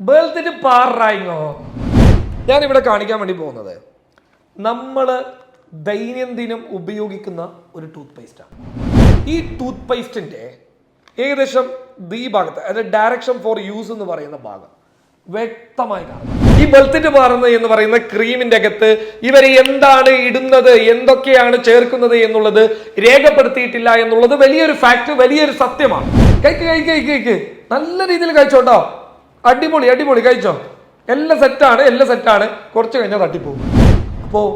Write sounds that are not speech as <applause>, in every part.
ബേൾത്തിട്ട് പാറായിങ്ങോ ഞാനിവിടെ കാണിക്കാൻ വേണ്ടി പോകുന്നത്. നമ്മൾ ദൈനംദിനം ഉപയോഗിക്കുന്ന ഒരു ടൂത്ത് പേസ്റ്റാണ് ഈ ടൂത്ത് പേസ്റ്റിന്റെ ഏകദേശം ഈ ഭാഗത്ത് അതായത് ഡയറക്ഷൻ ഫോർ യൂസ് എന്ന് പറയുന്ന ഭാഗം വ്യക്തമായി കാണാം ഈ ബെൽത്തിട്ട് മാറുന്നത് എന്ന് പറയുന്ന ക്രീമിന്റെ അകത്ത് ഇവർ എന്താണ് ഇടുന്നത് എന്തൊക്കെയാണ് ചേർക്കുന്നത് എന്നുള്ളത് രേഖപ്പെടുത്തിയിട്ടില്ല എന്നുള്ളത് വലിയൊരു ഫാക്ട് വലിയൊരു സത്യമാണ്. കഴിക്ക് കഴിക്ക് കഴിക്ക് കഴിക്ക് നല്ല രീതിയിൽ കഴിച്ചോട്ടോ? അടിപൊളി അടിപൊളി. കഴിച്ചോ? എല്ലാം സെറ്റാണ് എല്ലാം സെറ്റാണ് കുറച്ച് കഴിഞ്ഞാൽ തട്ടിപ്പോകും അപ്പോൾ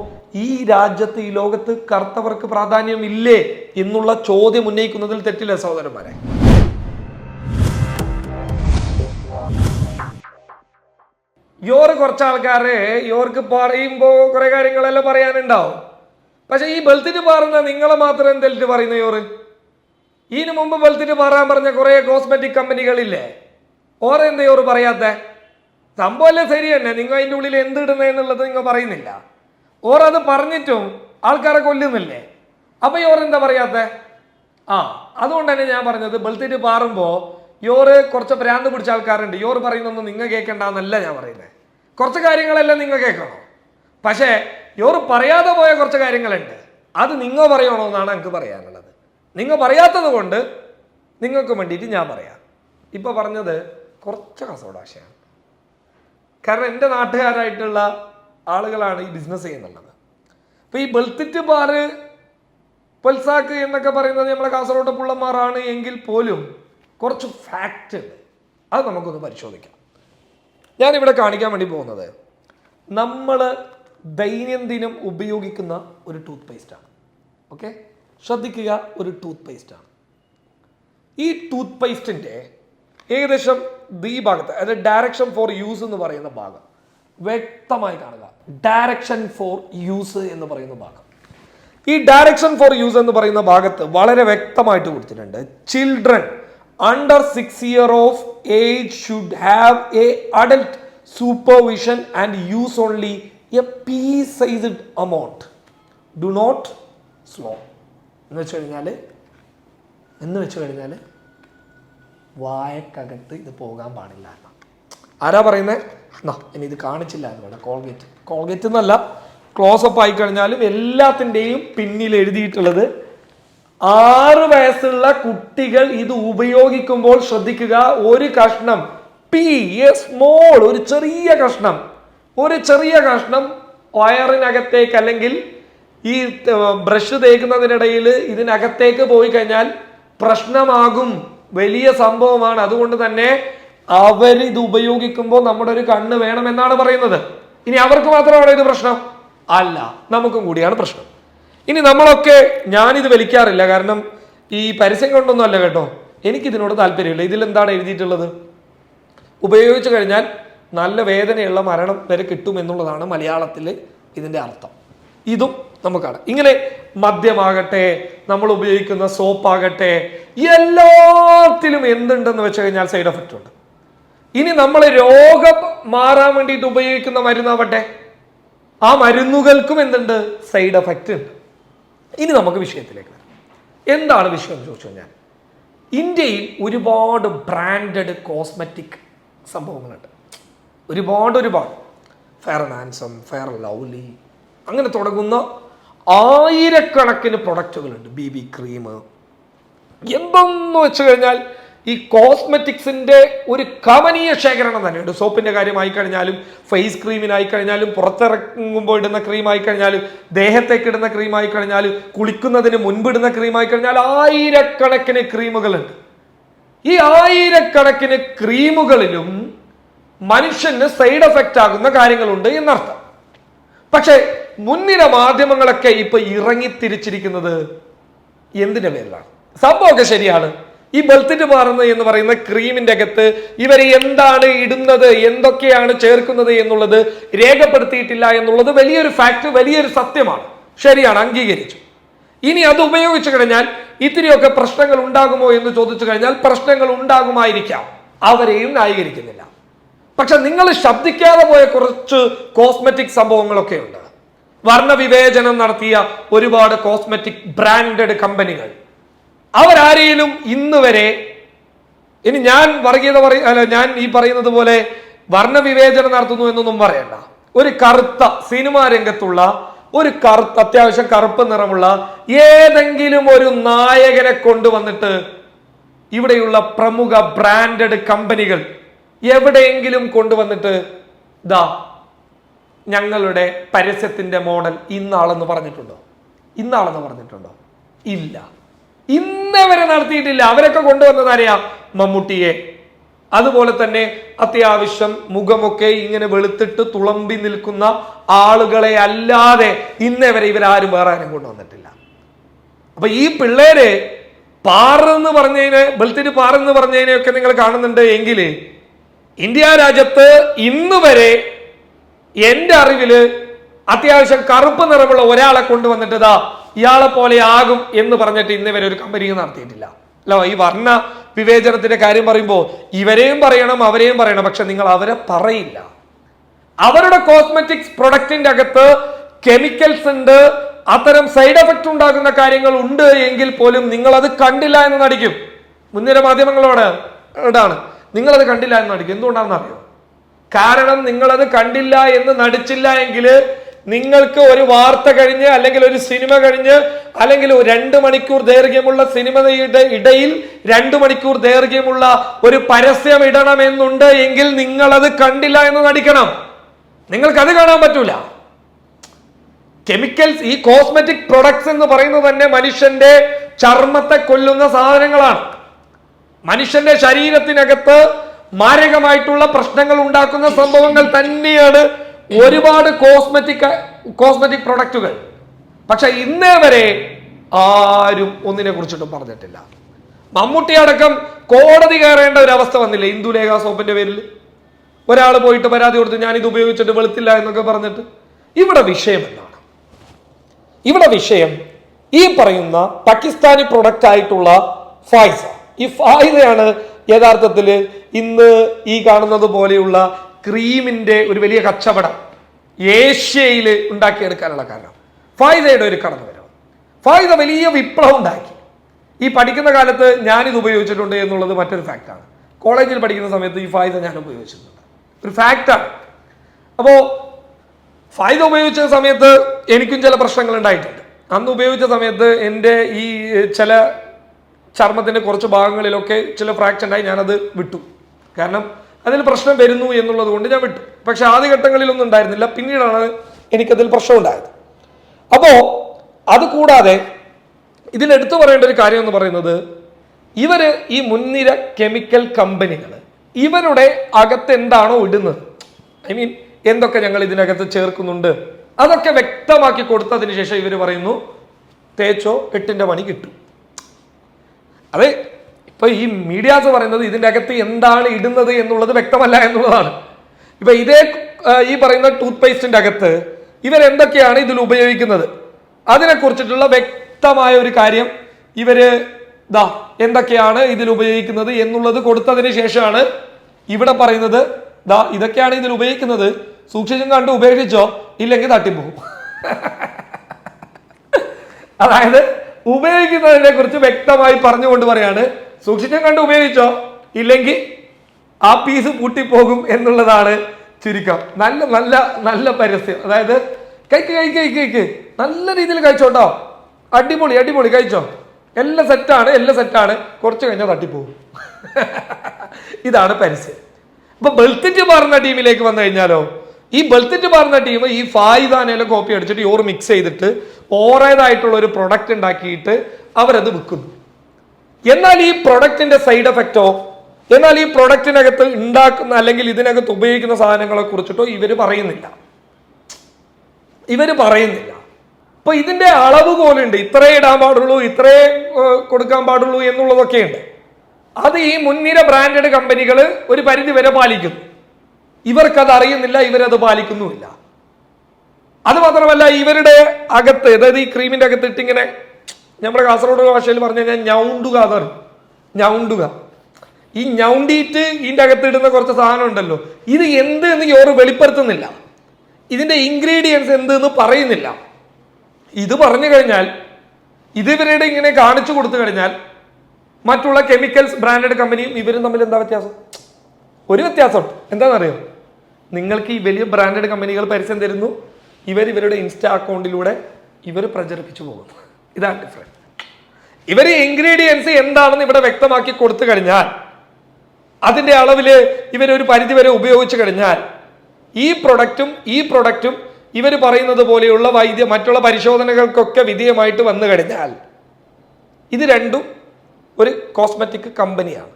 ഈ രാജ്യത്ത് ഈ ലോകത്ത് കറുത്തവർക്ക് പ്രാധാന്യം ഇല്ലേ എന്നുള്ള ചോദ്യം ഉന്നയിക്കുന്നതിൽ തെറ്റില്ല സഹോദരന്മാരെ? യോറ് കുറച്ച് ആൾക്കാരെ യോർക്ക് പറയുമ്പോൾ കുറെ കാര്യങ്ങളെല്ലാം പറയാനുണ്ടാവും. പക്ഷെ ഈ ബെൽത്തിന് പാറുന്ന നിങ്ങളെ മാത്രം എന്തെല്ലാം പറയുന്ന യോറ് ഇതിനു മുമ്പ് ബെൽത്തിന് പാറാൻ പറഞ്ഞ കുറെ കോസ്മെറ്റിക് കമ്പനികളില്ലേ യോറ് പറയാത്ത? സംഭവമല്ലേ ശരി തന്നെ. നിങ്ങൾ അതിന്റെ ഉള്ളിൽ എന്ത് ഇടുന്നത് എന്നുള്ളത് നിങ്ങൾ പറയുന്നില്ല. ഓർ അത് പറഞ്ഞിട്ടും ആൾക്കാരെ കൊല്ലുന്നില്ലേ? അപ്പൊ യോർ എന്താ പറയാത്ത? ആ അതുകൊണ്ട് തന്നെ ഞാൻ പറഞ്ഞത് ബെൽത്തിട്ട് പാറുമ്പോൾ യോറ് കുറച്ച് പ്രാന്ത് പിടിച്ച ആൾക്കാരുണ്ട്. യോറ് പറയുന്നൊന്നും നിങ്ങൾ കേൾക്കണ്ടെന്നല്ല ഞാൻ പറയുന്നത് കുറച്ച് കാര്യങ്ങളെല്ലാം നിങ്ങൾ കേൾക്കണം? പക്ഷേ യോറ് പറയാതെ പോയ കുറച്ച് കാര്യങ്ങളുണ്ട്. അത് നിങ്ങൾ പറയണോ എന്നാണ് എനിക്ക് പറയാനുള്ളത്. നിങ്ങൾ പറയാത്തത് കൊണ്ട് നിങ്ങൾക്ക് വേണ്ടിയിട്ട് ഞാൻ പറയാം. ഇപ്പോൾ പറഞ്ഞത് കുറച്ച് കസോടാശയാണ് കാരണം എന്റെ നാട്ടുകാരായിട്ടുള്ള ആളുകളാണ് ഈ ബിസിനസ് ചെയ്യുന്നുള്ളത്. അപ്പോൾ ഈ ബെൽത്തിറ്റ് ബാറ് പൊൽസാക്ക് എന്നൊക്കെ പറയുന്നത് നമ്മളെ കാസർഗോഡ് പുള്ളന്മാരാണ് എങ്കിൽ പോലും കുറച്ച് ഫാക്റ്റ് ഉണ്ട്. അത് നമുക്കൊന്ന് പരിശോധിക്കാം. ഞാനിവിടെ കാണിക്കാൻ വേണ്ടി പോകുന്നത് നമ്മൾ ദൈനംദിനം ഉപയോഗിക്കുന്ന ഒരു ടൂത്ത് പേസ്റ്റാണ് ഓക്കെ ശ്രദ്ധിക്കുക ഒരു ടൂത്ത് പേസ്റ്റാണ് ഈ ടൂത്ത് പേസ്റ്റിന്റെ ഏകദേശം ഈ ഭാഗത്ത് അതായത് ഡയറക്ഷൻ ഫോർ യൂസ് എന്ന് പറയുന്ന ഭാഗം. വ്യക്തമായി കാണുക. ഡയറക്ഷൻ ഫോർ യൂസ് എന്ന് പറയുന്ന ഭാഗം. ഈ ഡയറക്ഷൻ ഫോർ യൂസ് എന്ന് പറയുന്ന ഭാഗത്ത് വളരെ വ്യക്തമായിട്ട് കൊടുത്തിട്ടുണ്ട്. Children under six year of age should have a adult supervision and use only a pea sized amount do not slow എന്ന് വെച്ച് കഴിഞ്ഞാൽ എന്ന് വെച്ച് കഴിഞ്ഞാൽ വായക്കകത്ത് ഇത് പോകാൻ പാടില്ല. ആരാ പറയുന്നത് എന്നാ ഇനി ഇത് കാണിച്ചില്ല എന്ന് കോൾഗേറ്റ്. കോൾഗേറ്റ് എന്നല്ല ക്ലോസപ്പ് ആയി കഴിഞ്ഞാലും എല്ലാത്തിന്റെയും പിന്നിൽ എഴുതിയിട്ടുള്ളത് ആറ് വയസ്സുള്ള കുട്ടികൾ ഇത് ഉപയോഗിക്കുമ്പോൾ ശ്രദ്ധിക്കുക. ഒരു കഷ്ണം പി എസ് മോൾ ഒരു ചെറിയ കഷ്ണം. ഒരു ചെറിയ കഷ്ണം വയറിനകത്തേക്ക് അല്ലെങ്കിൽ ഈ ബ്രഷ് തേക്കുന്നതിനിടയിൽ ഇതിനകത്തേക്ക് പോയി കഴിഞ്ഞാൽ പ്രശ്നമാകും. വലിയ സംഭവമാണ്. അതുകൊണ്ട് തന്നെ അവർ ഇത് ഉപയോഗിക്കുമ്പോൾ നമ്മുടെ ഒരു കണ്ണ് വേണമെന്നാണ് പറയുന്നത്. ഇനി അവർക്ക് മാത്രമാണോ ഇത് പ്രശ്നം? അല്ല നമുക്കും കൂടിയാണ് പ്രശ്നം. ഇനി നമ്മളൊക്കെ ഞാനിത് വലിക്കാറില്ല. കാരണം ഈ പരസ്യം കൊണ്ടൊന്നും അല്ല കേട്ടോ. എനിക്കിതിനോട് താല്പര്യമില്ല. ഇതിൽ എന്താണ് എഴുതിയിട്ടുള്ളത്? ഉപയോഗിച്ചു കഴിഞ്ഞാൽ നല്ല വേദനയുള്ള മരണം വരെ കിട്ടും എന്നുള്ളതാണ് മലയാളത്തിൽ ഇതിന്റെ അർത്ഥം. ഇതും നമുക്കാണ്. ഇങ്ങനെ മദ്യമാകട്ടെ നമ്മൾ ഉപയോഗിക്കുന്ന സോപ്പാകട്ടെ എല്ലാത്തിലും എന്തുണ്ടെന്ന് വെച്ച് കഴിഞ്ഞാൽ സൈഡ് എഫക്റ്റ് ഉണ്ട്. ഇനി നമ്മൾ രോഗം മാറാൻ വേണ്ടിയിട്ട് ഉപയോഗിക്കുന്ന മരുന്നാവട്ടെ. ആ മരുന്നുകൾക്കും എന്തുണ്ട്? സൈഡ് എഫക്റ്റ് ഉണ്ട്. ഇനി നമുക്ക് വിഷയത്തിലേക്ക് വരാം. എന്താണ് വിഷയം എന്ന് ചോദിച്ചു കഴിഞ്ഞാൽ ഇന്ത്യയിൽ ഒരുപാട് ബ്രാൻഡഡ് കോസ്മെറ്റിക് സംഭവങ്ങളുണ്ട്. ഒരുപാട് ഒരുപാട്. Fair and handsome fair lovely അങ്ങനെ തുടങ്ങുന്ന ആയിരക്കണക്കിന് പ്രൊഡക്റ്റുകളുണ്ട്. ബി ബി ക്രീം എന്തെന്ന് വെച്ച് കഴിഞ്ഞാൽ ഈ കോസ്മെറ്റിക്സിന്റെ ഒരു കമനീയ ശേഖരണം തന്നെയുണ്ട്. സോപ്പിന്റെ കാര്യമായി കഴിഞ്ഞാലും ഫേസ് ക്രീമിനായി കഴിഞ്ഞാലും പുറത്തിറങ്ങുമ്പോൾ ഇടുന്ന ക്രീമായി കഴിഞ്ഞാലും ദേഹത്തേക്ക് ഇടുന്ന ക്രീമായി കഴിഞ്ഞാലും കുളിക്കുന്നതിന് മുൻപിടുന്ന ക്രീമായി കഴിഞ്ഞാൽ ആയിരക്കണക്കിന് ക്രീമുകളുണ്ട് ഈ ആയിരക്കണക്കിന് ക്രീമുകളിലും മനുഷ്യന് സൈഡ് എഫക്റ്റ് ആകുന്ന കാര്യങ്ങളുണ്ട് എന്നർത്ഥം. പക്ഷേ മുൻനിര മാധ്യമങ്ങളൊക്കെ ഇപ്പൊ ഇറങ്ങി തിരിച്ചിരിക്കുന്നത് എന്തിന്റെ പേരിലാണ് സംഭവമൊക്കെ ശരിയാണ്. ഈ ബെൽത്തിട്ട് മാറുന്നത് എന്ന് പറയുന്ന ക്രീമിന്റെ അകത്ത് ഇവർ എന്താണ് ഇടുന്നത് എന്തൊക്കെയാണ് ചേർക്കുന്നത് എന്നുള്ളത് രേഖപ്പെടുത്തിയിട്ടില്ല എന്നുള്ളത് വലിയൊരു ഫാക്ട് വലിയൊരു സത്യമാണ്. ശരിയാണ് അംഗീകരിച്ചു. ഇനി അത് ഉപയോഗിച്ചു കഴിഞ്ഞാൽ ഇത്തിരിയൊക്കെ പ്രശ്നങ്ങൾ ഉണ്ടാകുമോ എന്ന് ചോദിച്ചു കഴിഞ്ഞാൽ പ്രശ്നങ്ങൾ ഉണ്ടാകുമായിരിക്കാം. അവരെയും ന്യായീകരിക്കുന്നില്ല. പക്ഷെ നിങ്ങൾ ശബ്ദിക്കാതെ പോയ കുറച്ച് കോസ്മെറ്റിക് സംഭവങ്ങളൊക്കെ ഉണ്ട്. വർണവിവേചനം നടത്തിയ ഒരുപാട് കോസ്മെറ്റിക് ബ്രാൻഡഡ് കമ്പനികൾ അവരാരെയും ഇന്ന് വരെ ഇനി ഞാൻ വർഗീയത പറയ അല്ല ഞാൻ ഈ പറയുന്നത് പോലെ വർണവിവേചനം നടത്തുന്നു എന്നൊന്നും പറയണ്ട. ഒരു കറുത്ത സിനിമാ രംഗത്തുള്ള ഒരു കറുത്ത അത്യാവശ്യം കറുപ്പ് നിറമുള്ള ഏതെങ്കിലും ഒരു നായകനെ കൊണ്ടുവന്നിട്ട് ഇവിടെയുള്ള പ്രമുഖ ബ്രാൻഡഡ് കമ്പനികൾ എവിടെയെങ്കിലും കൊണ്ടുവന്നിട്ട് ദാ ഞങ്ങളുടെ പരസ്യത്തിന്റെ മോഡൽ ഇന്നാളെന്ന് പറഞ്ഞിട്ടുണ്ടോ? ഇന്നാളെന്ന് പറഞ്ഞിട്ടുണ്ടോ? ഇല്ല. ഇന്നവരെ നടത്തിയിട്ടില്ല. അവരൊക്കെ കൊണ്ടുവന്നത് അറിയാം മമ്മൂട്ടിയെ. അതുപോലെ തന്നെ അത്യാവശ്യം മുഖമൊക്കെ ഇങ്ങനെ വെളുത്തിട്ട് തുളമ്പി നിൽക്കുന്ന ആളുകളെ അല്ലാതെ ഇന്നേ വരെ ഇവരാരും വേറെ ആരും കൊണ്ടുവന്നിട്ടില്ല. അപ്പൊ ഈ പിള്ളേര് പാറെന്ന് പറഞ്ഞതിന് വെളുത്തിട്ട് പാറെന്ന് പറഞ്ഞതിനെയൊക്കെ നിങ്ങൾ കാണുന്നുണ്ട് എങ്കിൽ ഇന്ത്യ രാജ്യത്ത് ഇന്ന് വരെ എന്റെ അറിവിൽ അത്യാവശ്യം കറുപ്പ് നിറമുള്ള ഒരാളെ കൊണ്ടുവന്നിട്ട് ഇതാ ഇയാളെ പോലെ ആകും എന്ന് പറഞ്ഞിട്ട് ഇന്ന് വരെ ഒരു കമ്പനി നടത്തിയിട്ടില്ല. അല്ല ഈ വർണ വിവേചനത്തിന്റെ കാര്യം പറയുമ്പോൾ ഇവരെയും പറയണം അവരെയും പറയണം പക്ഷെ നിങ്ങൾ അവരെ പറയില്ല. അവരുടെ കോസ്മെറ്റിക്സ് പ്രൊഡക്റ്റിന്റെ അകത്ത് കെമിക്കൽസ് ഉണ്ട് അത്തരം സൈഡ് എഫക്റ്റ് ഉണ്ടാകുന്ന കാര്യങ്ങൾ ഉണ്ട് എങ്കിൽ പോലും നിങ്ങൾ അത് കണ്ടില്ല എന്ന് നടിക്കും. മുൻനിര മാധ്യമങ്ങളോട് നിങ്ങൾ അത് കണ്ടില്ല എന്ന് നടിക്കും. എന്തുകൊണ്ടാണെന്ന് അറിയോ കാരണം നിങ്ങളത് കണ്ടില്ല എന്ന് നടിച്ചില്ല എങ്കിൽ നിങ്ങൾക്ക് ഒരു വാർത്ത കഴിഞ്ഞ് അല്ലെങ്കിൽ ഒരു സിനിമ കഴിഞ്ഞ് അല്ലെങ്കിൽ രണ്ട് മണിക്കൂർ ദൈർഘ്യമുള്ള സിനിമയുടെ ഇടയിൽ രണ്ട് മണിക്കൂർ ദൈർഘ്യമുള്ള ഒരു പരസ്യം ഇടണമെന്നുണ്ട് എങ്കിൽ നിങ്ങൾ അത് കണ്ടില്ല എന്ന് നടിക്കണം. നിങ്ങൾക്ക് അത് കാണാൻ പറ്റൂല. കെമിക്കൽസ് ഈ കോസ്മെറ്റിക് പ്രൊഡക്ട്സ് എന്ന് പറയുന്നത് തന്നെ മനുഷ്യന്റെ ചർമ്മത്തെ കൊല്ലുന്ന സാധനങ്ങളാണ്. മനുഷ്യന്റെ ശരീരത്തിനകത്ത് മാരകമായിട്ടുള്ള പ്രശ്നങ്ങൾ ഉണ്ടാക്കുന്ന സംഭവങ്ങൾ തന്നെയാണ് ഒരുപാട് കോസ്മെറ്റിക് കോസ്മെറ്റിക് പ്രൊഡക്റ്റുകൾ പക്ഷെ ഇന്നേ വരെ ആരും ഒന്നിനെ കുറിച്ചിട്ടും പറഞ്ഞിട്ടില്ല. മമ്മൂട്ടി അടക്കം കോടതി കയറേണ്ട ഒരു അവസ്ഥ വന്നില്ല ഇന്ദുലേഖ സോപ്പിന്റെ പേരിൽ? ഒരാൾ പോയിട്ട് പരാതി കൊടുത്ത് ഇത് ഉപയോഗിച്ചിട്ട് വെളുത്തില്ല എന്നൊക്കെ പറഞ്ഞിട്ട്. ഇവിടെ വിഷയം എന്താണ്? ഇവിടെ വിഷയം ഈ പറയുന്ന പാകിസ്ഥാനി പ്രൊഡക്റ്റ് ആയിട്ടുള്ള ഫായ്സ ഈ ഫായ്സയാണ് യഥാർത്ഥത്തിൽ ഇന്ന് ഈ കാണുന്നത് പോലെയുള്ള ക്രീമിന്റെ ഒരു വലിയ കച്ചവടം ഏഷ്യയിൽ ഉണ്ടാക്കിയെടുക്കാനുള്ള കാരണം. ഫായ്ദയുടെ ഒരു കടന്നു വരവ്. ഫായ്ദ വലിയ വിപ്ലവം ഉണ്ടാക്കി. ഈ പഠിക്കുന്ന കാലത്ത് ഞാനിത് ഉപയോഗിച്ചിട്ടുണ്ട് എന്നുള്ളത് മറ്റൊരു ഫാക്റ്റാണ് കോളേജിൽ പഠിക്കുന്ന സമയത്ത് ഈ ഫായ്ദ ഞാൻ ഉപയോഗിച്ചിട്ടുണ്ട്. ഒരു ഫാക്റ്റാണ് അപ്പോൾ ഫായ്ദ ഉപയോഗിച്ച സമയത്ത് എനിക്കും ചില പ്രശ്നങ്ങൾ ഉണ്ടായിട്ടുണ്ട്. അന്ന് ഉപയോഗിച്ച സമയത്ത് എന്റെ ഈ ചില ചർമ്മത്തിന്റെ കുറച്ച് ഭാഗങ്ങളിലൊക്കെ ചില ഫ്രാക്ചർ ഉണ്ടായി ഞാനത് വിട്ടു. കാരണം അതിൽ പ്രശ്നം വരുന്നു എന്നുള്ളത് കൊണ്ട് ഞാൻ വിട്ടു. പക്ഷെ ആദ്യഘട്ടങ്ങളിലൊന്നും ഉണ്ടായിരുന്നില്ല. പിന്നീടാണ് എനിക്കതിൽ പ്രശ്നം ഉണ്ടായത്. അപ്പോൾ അത് കൂടാതെ ഇതിൽ എടുത്തു പറയേണ്ട ഒരു കാര്യം എന്ന് പറയുന്നത് ഇവർ ഈ മുൻനിര കെമിക്കൽ കമ്പനികൾ ഇവരുടെ അകത്ത് എന്താണോ ഇടുന്നത്? ഐ മീൻ എന്തൊക്കെ ഞങ്ങൾ ഇതിനകത്ത് ചേർക്കുന്നുണ്ട്? അതൊക്കെ വ്യക്തമാക്കി കൊടുത്തതിന് ശേഷം ഇവർ പറയുന്നു തേച്ചോ എട്ടിന്റെ പണി കിട്ടും. അതെ ഇപ്പൊ ഈ മീഡിയാസ് പറയുന്നത് ഇതിന്റെ അകത്ത് എന്താണ് ഇടുന്നത് എന്നുള്ളത് വ്യക്തമല്ല എന്നുള്ളതാണ്. ഇപ്പൊ ഇതേ ഈ പറയുന്ന ടൂത്ത് പേസ്റ്റിന്റെ അകത്ത് ഇവരെന്തൊക്കെയാണ് ഇതിൽ ഉപയോഗിക്കുന്നത്? അതിനെ കുറിച്ചിട്ടുള്ള വ്യക്തമായ ഒരു കാര്യം ഇവർ ദാ എന്തൊക്കെയാണ് ഇതിൽ ഉപയോഗിക്കുന്നത് എന്നുള്ളത് കൊടുത്തതിന് ശേഷമാണ് ഇവിടെ പറയുന്നത്. ദാ ഇതൊക്കെയാണ് ഇതിൽ ഉപയോഗിക്കുന്നത്. സൂക്ഷിച്ചും കണ്ട് ഉപേക്ഷിച്ചോ ഇല്ലെങ്കിൽ തട്ടിപ്പോകും <laughs> അതായത് ഉപയോഗിക്കുന്നതിനെ കുറിച്ച് വ്യക്തമായി പറഞ്ഞുകൊണ്ട് പറയാണ്. സൂക്ഷിച്ചും കണ്ട് ഉപയോഗിച്ചോ? ഇല്ലെങ്കിൽ ആ പീസ് പൂട്ടിപ്പോകും എന്നുള്ളതാണ് ചുരുക്കം. നല്ല നല്ല നല്ല പരസ്യം. അതായത് കഴിക്ക് കഴിക്ക് കഴിക്ക് കഴിക്ക് നല്ല രീതിയിൽ കഴിച്ചോട്ടോ? അടിപൊളി അടിപൊളി. കഴിച്ചോ? എല്ലാം സെറ്റാണ് എല്ലാം സെറ്റാണ് കുറച്ച് കഴിഞ്ഞാൽ തട്ടിപ്പോകും. <laughs> ഇതാണ് പരസ്യം. അപ്പൊ ബെൽത്തിറ്റ് പറഞ്ഞ ടീമിലേക്ക് വന്നു കഴിഞ്ഞാലോ? ഈ ബെൽത്തിറ്റ് പറഞ്ഞ ടീം ഈ ഫായിദാനയിലെ കോപ്പി അടിച്ചിട്ട് ഓർ മിക്സ് ചെയ്തിട്ട് ഓറേതായിട്ടുള്ള ഒരു പ്രൊഡക്റ്റ് ഉണ്ടാക്കിയിട്ട് അവരത് വിൽക്കുന്നു എന്നാൽ ഈ പ്രൊഡക്റ്റിന്റെ സൈഡ് എഫക്റ്റോ എന്നാൽ ഈ പ്രൊഡക്റ്റിനകത്ത് ഉണ്ടാക്കുന്ന അല്ലെങ്കിൽ ഇതിനകത്ത് ഉപയോഗിക്കുന്ന സാധനങ്ങളെ കുറിച്ചിട്ടോ ഇവർ പറയുന്നില്ല. ഇവർ പറയുന്നില്ല. അപ്പൊ ഇതിന്റെ അളവ് പോലുണ്ട്. ഇത്രേ ഇടാൻ പാടുള്ളൂ ഇത്രേ കൊടുക്കാൻ പാടുള്ളൂ എന്നുള്ളതൊക്കെ ഉണ്ട് അത് ഈ മുൻനിര ബ്രാൻഡഡ് കമ്പനികൾ ഒരു പരിധി വരെ പാലിക്കുന്നു. ഇവർക്കത് അറിയുന്നില്ല ഇവരത് പാലിക്കുന്നുമില്ല. അത് മാത്രമല്ല ഇവരുടെ അകത്ത് അതായത് ഈ ക്രീമിന്റെ അകത്ത് ഇട്ടിങ്ങനെ നമ്മുടെ കാസർഗോഡ് ഭാഷയിൽ പറഞ്ഞു കഴിഞ്ഞാൽ ഞൗണ്ടുക അതാണ് ഞൗണ്ടുക ഈ ഞൗണ്ടിയിട്ട് ഇതിന്റെ അകത്ത് ഇടുന്ന കുറച്ച് സാധനം ഉണ്ടല്ലോ. ഇത് എന്ത് എന്ന് യോറ് വെളിപ്പെടുത്തുന്നില്ല. ഇതിന്റെ ഇൻഗ്രീഡിയൻസ് എന്ത് എന്ന് പറയുന്നില്ല. ഇത് പറഞ്ഞു കഴിഞ്ഞാൽ ഇതിവരുടെ ഇങ്ങനെ കാണിച്ചു കൊടുത്തു കഴിഞ്ഞാൽ മറ്റുള്ള കെമിക്കൽസ് ബ്രാൻഡഡ് കമ്പനിയും ഇവരും തമ്മിൽ എന്താ വ്യത്യാസം? ഒരു വ്യത്യാസമുണ്ട്. എന്താണെന്നറിയോ? നിങ്ങൾക്ക് ഈ വലിയ ബ്രാൻഡഡ് കമ്പനികൾ പരസ്യം തരുന്നു. ഇവർ ഇവരുടെ ഇൻസ്റ്റാ അക്കൗണ്ടിലൂടെ ഇവർ പ്രചരിപ്പിച്ചു പോകുന്നു. ഇതാണ് ഡിഫറൻസ് ഇവർ ഇൻഗ്രീഡിയൻസ് എന്താണെന്ന് ഇവിടെ വ്യക്തമാക്കി കൊടുത്തു കഴിഞ്ഞാൽ അതിന്റെ അളവിൽ ഇവരൊരു പരിധി വരെ ഉപയോഗിച്ചു കഴിഞ്ഞാൽ ഈ പ്രൊഡക്റ്റും ഈ പ്രൊഡക്റ്റും ഇവർ പറയുന്നത് പോലെയുള്ള വൈദ്യ മറ്റുള്ള പരിശോധനകൾക്കൊക്കെ വിധേയമായിട്ട് വന്നു കഴിഞ്ഞാൽ ഇത് രണ്ടും ഒരു കോസ്മെറ്റിക് കമ്പനിയാണ്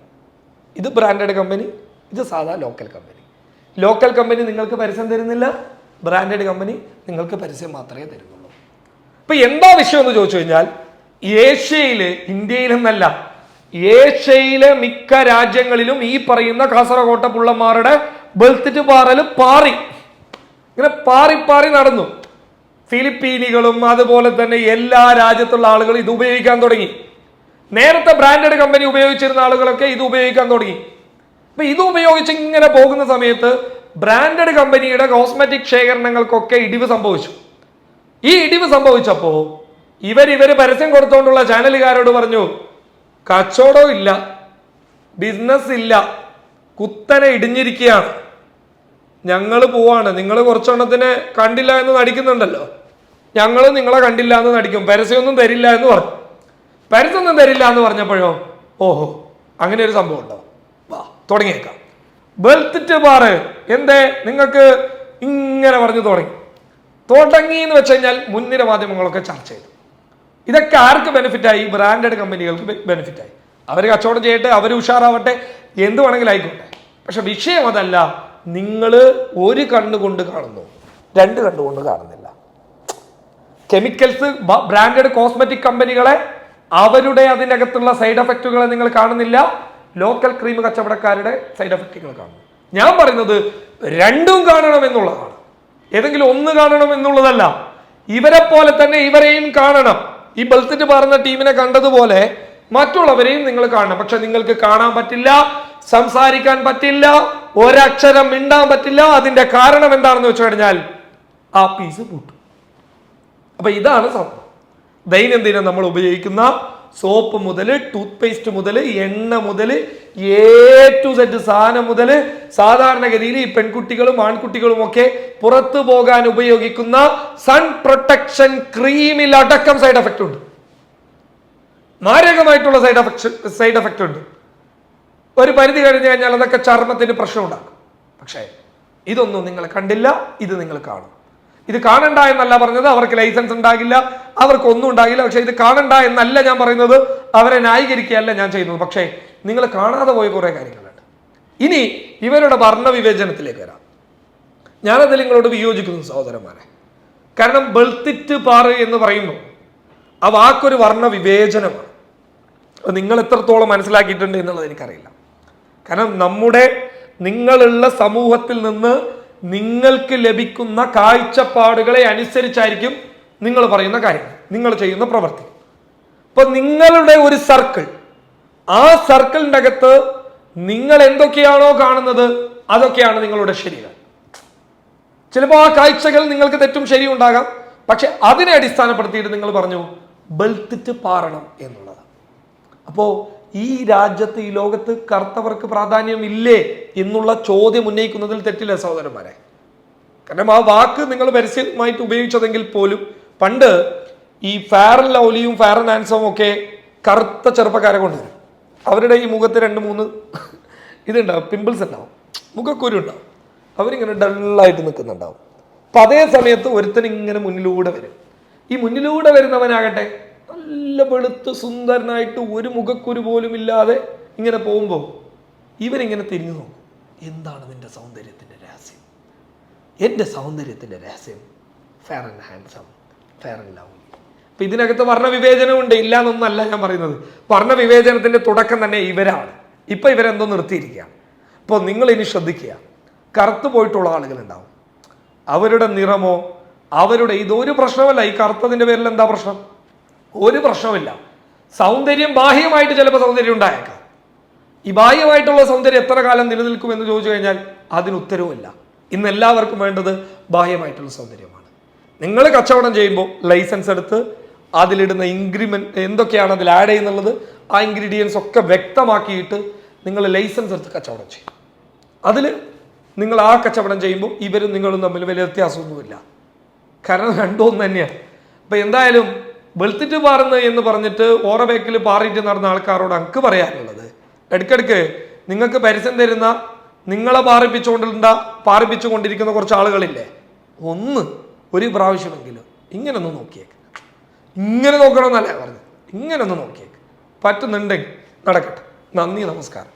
ഇത് ബ്രാൻഡഡ് കമ്പനി ഇത് സാധാ ലോക്കൽ കമ്പനി ലോക്കൽ കമ്പനി നിങ്ങൾക്ക് പരസ്യം തരുന്നില്ല. ബ്രാൻഡഡ് കമ്പനി നിങ്ങൾക്ക് പരസ്യം മാത്രമേ തരുന്നുള്ളൂ. ഇപ്പൊ എന്താ വിഷയം എന്ന് ചോദിച്ചു കഴിഞ്ഞാൽ ഏഷ്യയിൽ ഇന്ത്യയിലെന്നല്ല ഏഷ്യയിലെ മിക്ക രാജ്യങ്ങളിലും ഈ പറയുന്ന കാസർകോട്ട പുള്ളന്മാരുടെ ബെൽത്തിറ്റ് പാറൽ പാറി. ഇങ്ങനെ പാറി പാറി നടന്നു. ഫിലിപ്പീനികളും അതുപോലെ തന്നെ എല്ലാ രാജ്യത്തുള്ള ആളുകളും ഇത് ഉപയോഗിക്കാൻ തുടങ്ങി. നേരത്തെ ബ്രാൻഡഡ് കമ്പനി ഉപയോഗിച്ചിരുന്ന ആളുകളൊക്കെ ഇത് ഉപയോഗിക്കാൻ തുടങ്ങി. അപ്പൊ ഇത് ഉപയോഗിച്ച് ഇങ്ങനെ പോകുന്ന സമയത്ത് ബ്രാൻഡഡ് കമ്പനിയുടെ കോസ്മെറ്റിക് ശേഖരണങ്ങൾക്കൊക്കെ ഇടിവ് സംഭവിച്ചു. ഈ ഇടിവ് സംഭവിച്ചപ്പോ ഇവർ ഇവർ പരസ്യം കൊടുത്തോണ്ടുള്ള ചാനലുകാരോട് പറഞ്ഞു കച്ചവടം ഇല്ല ബിസിനസ് ഇല്ല കുത്തനെ ഇടിഞ്ഞിരിക്കുകയാണ്. ഞങ്ങൾ പോവാണ് നിങ്ങൾ കുറച്ചെണ്ണത്തിന് കണ്ടില്ല എന്ന് നടിക്കുന്നുണ്ടല്ലോ. ഞങ്ങൾ നിങ്ങളെ കണ്ടില്ല എന്ന് നടിക്കും പരസ്യമൊന്നും തരില്ല എന്ന് പറഞ്ഞു. പരസ്യമൊന്നും തരില്ല എന്ന് പറഞ്ഞപ്പോഴോ ഓഹോ അങ്ങനെ ഒരു സംഭവം ഉണ്ടോ? തുടങ്ങിയേക്കാം. വെൽത്തിറ്റ് ബാറ് എന്തേ? നിങ്ങൾക്ക് ഇങ്ങനെ പറഞ്ഞു തുടങ്ങി. തുടങ്ങി എന്ന് വെച്ച് കഴിഞ്ഞാൽ മുൻനിര മാധ്യമങ്ങളൊക്കെ ചർച്ച ചെയ്തു. ഇതൊക്കെ ആർക്ക് ബെനിഫിറ്റായി ബ്രാൻഡഡ് കമ്പനികൾക്ക് ബെനിഫിറ്റായി അവർ കച്ചവടം ചെയ്യട്ടെ അവർ ഉഷാറാവട്ടെ എന്ത് വേണമെങ്കിലും ആയിക്കോട്ടെ. പക്ഷെ വിഷയം അതല്ല നിങ്ങൾ ഒരു കണ്ണുകൊണ്ട് കാണുന്നു. രണ്ട് കണ്ണുകൊണ്ട് കാണുന്നില്ല. കെമിക്കൽസ് ബ്രാൻഡഡ് കോസ്മെറ്റിക് കമ്പനികളെ അവരുടെ അതിനകത്തുള്ള സൈഡ് എഫക്റ്റുകളെ നിങ്ങൾ കാണുന്നില്ല. ലോക്കൽ ക്രീം കച്ചവടക്കാരുടെ സൈഡ് എഫക്റ്റുകൾ കാണും ഞാൻ പറയുന്നത് രണ്ടും കാണണം എന്നുള്ളതാണ്. ഏതെങ്കിലും ഒന്ന് കാണണം എന്നുള്ളതല്ല. ഇവരെ പോലെ തന്നെ ഇവരെയും കാണണം. ഈ ബെൽത്തിട്ട് പറഞ്ഞ ടീമിനെ കണ്ടതുപോലെ മറ്റുള്ളവരെയും നിങ്ങൾ കാണണം. പക്ഷെ നിങ്ങൾക്ക് കാണാൻ പറ്റില്ല സംസാരിക്കാൻ പറ്റില്ല ഒരക്ഷരം മിണ്ടാൻ പറ്റില്ല. അതിന്റെ കാരണം എന്താണെന്ന് വെച്ച് കഴിഞ്ഞാൽ ആ പീസ് പൂട്ടും. അപ്പൊ ഇതാണ് സംഭവം. ദൈനംദിനം നമ്മൾ ഉപയോഗിക്കുന്ന സോപ്പ് മുതൽ ടൂത്ത് പേസ്റ്റ് മുതൽ എണ്ണ മുതൽ എ ടു സെറ്റ് സാധനം മുതൽ സാധാരണഗതിയിൽ ഈ പെൺകുട്ടികളും ആൺകുട്ടികളും ഒക്കെ പുറത്തു പോകാൻ ഉപയോഗിക്കുന്ന സൺ പ്രൊട്ടക്ഷൻ ക്രീമിൽ അടക്കം സൈഡ് എഫക്റ്റ് ഉണ്ട്. മാരകമായിട്ടുള്ള സൈഡ് എഫക്ട് സൈഡ് എഫക്റ്റ് ഉണ്ട്. ഒരു പരിധി കഴിഞ്ഞു കഴിഞ്ഞാൽ അതൊക്കെ ചർമ്മത്തിന് പ്രശ്നം ഉണ്ടാക്കും പക്ഷേ ഇതൊന്നും നിങ്ങൾ കണ്ടില്ല ഇത് നിങ്ങൾ കാണും. ഇത് കാണണ്ട എന്നല്ല പറഞ്ഞത് അവർക്ക് ലൈസൻസ് ഉണ്ടാകില്ല അവർക്ക് ഒന്നും ഉണ്ടാകില്ല. പക്ഷെ ഇത് കാണണ്ട എന്നല്ല ഞാൻ പറയുന്നത് അവരെ ന്യായീകരിക്കുകയല്ല ഞാൻ ചെയ്യുന്നത്. പക്ഷേ നിങ്ങൾ കാണാതെ പോയ കുറേ കാര്യങ്ങളുണ്ട്. ഇനി ഇവരുടെ വർണവിവേചനത്തിലേക്ക് വരാം. ഞാനത് നിങ്ങളോട് വിയോജിക്കുന്നു സഹോദരന്മാരെ. കാരണം ബെൽത്തിറ്റ് പാറ് എന്ന് പറയുന്നു ആ വാക്കൊരു വർണ വിവേചനമാണ് നിങ്ങൾ എത്രത്തോളം മനസ്സിലാക്കിയിട്ടുണ്ട് എന്നുള്ളത് എനിക്കറിയില്ല. കാരണം നമ്മുടെ നിങ്ങളുള്ള സമൂഹത്തിൽ നിന്ന് നിങ്ങൾക്ക് ലഭിക്കുന്ന കാഴ്ചപ്പാടുകളെ അനുസരിച്ചായിരിക്കും നിങ്ങൾ പറയുന്ന കാര്യങ്ങൾ നിങ്ങൾ ചെയ്യുന്ന പ്രവൃത്തി അപ്പൊ നിങ്ങളുടെ ഒരു സർക്കിൾ ആ സർക്കിളിന്റെ അകത്ത് നിങ്ങൾ എന്തൊക്കെയാണോ കാണുന്നത് അതൊക്കെയാണ് നിങ്ങളുടെ ശരീരം. ചിലപ്പോൾ ആ കാഴ്ചകൾ നിങ്ങൾക്ക് തെറ്റും ശരിയും ഉണ്ടാകാം പക്ഷെ അതിനെ അടിസ്ഥാനപ്പെടുത്തിയിട്ട് നിങ്ങൾ പറഞ്ഞു ബെൽത്തിട്ട് പാറണം എന്നുള്ളത് അപ്പോ ഈ രാജ്യത്ത് ഈ ലോകത്ത് കറുത്തവർക്ക് പ്രാധാന്യം ഇല്ലേ എന്നുള്ള ചോദ്യം ഉന്നയിക്കുന്നതിൽ തെറ്റില്ല സഹോദരന്മാരെ. കാരണം ആ വാക്ക് നിങ്ങൾ പരസ്യമായിട്ട് ഉപയോഗിച്ചതെങ്കിൽ പോലും പണ്ട് ഈ ഫെയർ ലൗലിയും ഫെയർ ആൻസവും ഒക്കെ കറുത്ത ചെറുപ്പക്കാരെ കൊണ്ടുവരും. അവരുടെ ഈ മുഖത്ത് രണ്ട് മൂന്ന് ഇതുണ്ടാവും പിമ്പിൾസ് ഉണ്ടാവും മുഖക്കുരു ഉണ്ടാവും. അവരിങ്ങനെ ഡള്ളായിട്ട് നിൽക്കുന്നുണ്ടാവും. അപ്പൊ അതേ സമയത്ത് ഒരുത്തൻ ഇങ്ങനെ മുന്നിലൂടെ വരും. ഈ മുന്നിലൂടെ വരുന്നവനാകട്ടെ നല്ല വെളുത്ത് സുന്ദരനായിട്ട് ഒരു മുഖക്കുരു പോലും ഇല്ലാതെ ഇങ്ങനെ പോകുമ്പോൾ ഇവരിങ്ങനെ തിരിഞ്ഞു നോക്കും. എന്താണ് നിന്റെ സൗന്ദര്യത്തിന്റെ രഹസ്യം? എന്റെ സൗന്ദര്യത്തിന്റെ രഹസ്യം fair and handsome fair and love അപ്പം ഇതിനകത്ത് വർണവിവേചനമുണ്ട് ഇല്ല എന്നൊന്നല്ല ഞാൻ പറയുന്നത്. വർണവിവേചനത്തിന്റെ തുടക്കം തന്നെ ഇവരാണ്. ഇപ്പം ഇവരെന്തോ നിർത്തിയിരിക്കുകയാണ്. അപ്പോൾ നിങ്ങൾ ഇനി ശ്രദ്ധിക്കുക. കറുത്തു പോയിട്ടുള്ള ആളുകളുണ്ടാവും. അവരുടെ നിറമോ അവരുടെ ഇതൊരു പ്രശ്നമല്ല. ഈ കറുത്തതിന്റെ പേരിൽ എന്താ പ്രശ്നം? ഒരു പ്രശ്നമില്ല സൗന്ദര്യം ബാഹ്യമായിട്ട് ചിലപ്പോൾ സൗന്ദര്യം ഉണ്ടായേക്കാം. ഈ ബാഹ്യമായിട്ടുള്ള സൗന്ദര്യം എത്ര കാലം നിലനിൽക്കും എന്ന് ചോദിച്ചു കഴിഞ്ഞാൽ അതിന് ഉത്തരവുമില്ല. ഇന്ന് എല്ലാവർക്കും വേണ്ടത് ബാഹ്യമായിട്ടുള്ള സൗന്ദര്യമാണ്. നിങ്ങൾ കച്ചവടം ചെയ്യുമ്പോൾ ലൈസൻസ് എടുത്ത് അതിലിടുന്ന ഇൻഗ്രിമെന്റ് എന്തൊക്കെയാണ് അതിൽ ആഡ് ചെയ്യുന്നുള്ളത് ആ ഇൻഗ്രീഡിയൻസ് ഒക്കെ വ്യക്തമാക്കിയിട്ട് നിങ്ങൾ ലൈസൻസ് എടുത്ത് കച്ചവടം ചെയ്യും. അതിൽ നിങ്ങൾ ആ കച്ചവടം ചെയ്യുമ്പോൾ ഇവരും നിങ്ങളും തമ്മിൽ വലിയ വ്യത്യാസമൊന്നുമില്ല. കാരണം രണ്ടും തന്നെയാണ്. അപ്പം എന്തായാലും വെളുത്തിട്ട് പാറുന്നത് എന്ന് പറഞ്ഞിട്ട് ഓറ ബേക്കിൽ പാറിയിട്ട് നടന്ന ആൾക്കാരോട് അങ്ക് പറയാനുള്ളത്. ഇടയ്ക്കിടയ്ക്ക് നിങ്ങൾക്ക് പരസ്യം തരുന്ന നിങ്ങളെ പാറിപ്പിച്ചുകൊണ്ടിരുന്ന പാറിപ്പിച്ചുകൊണ്ടിരിക്കുന്ന കുറച്ച് ആളുകളില്ലേ? ഒന്ന് ഒരു പ്രാവശ്യമെങ്കിലും ഇങ്ങനെ ഒന്ന് നോക്കിയേക്ക്. ഇങ്ങനെ നോക്കണമെന്നല്ല പറഞ്ഞു ഇങ്ങനെ ഒന്ന് നോക്കിയേക്ക്. പറ്റുന്നുണ്ടെങ്കിൽ നടക്കട്ടെ. നന്ദി നമസ്കാരം.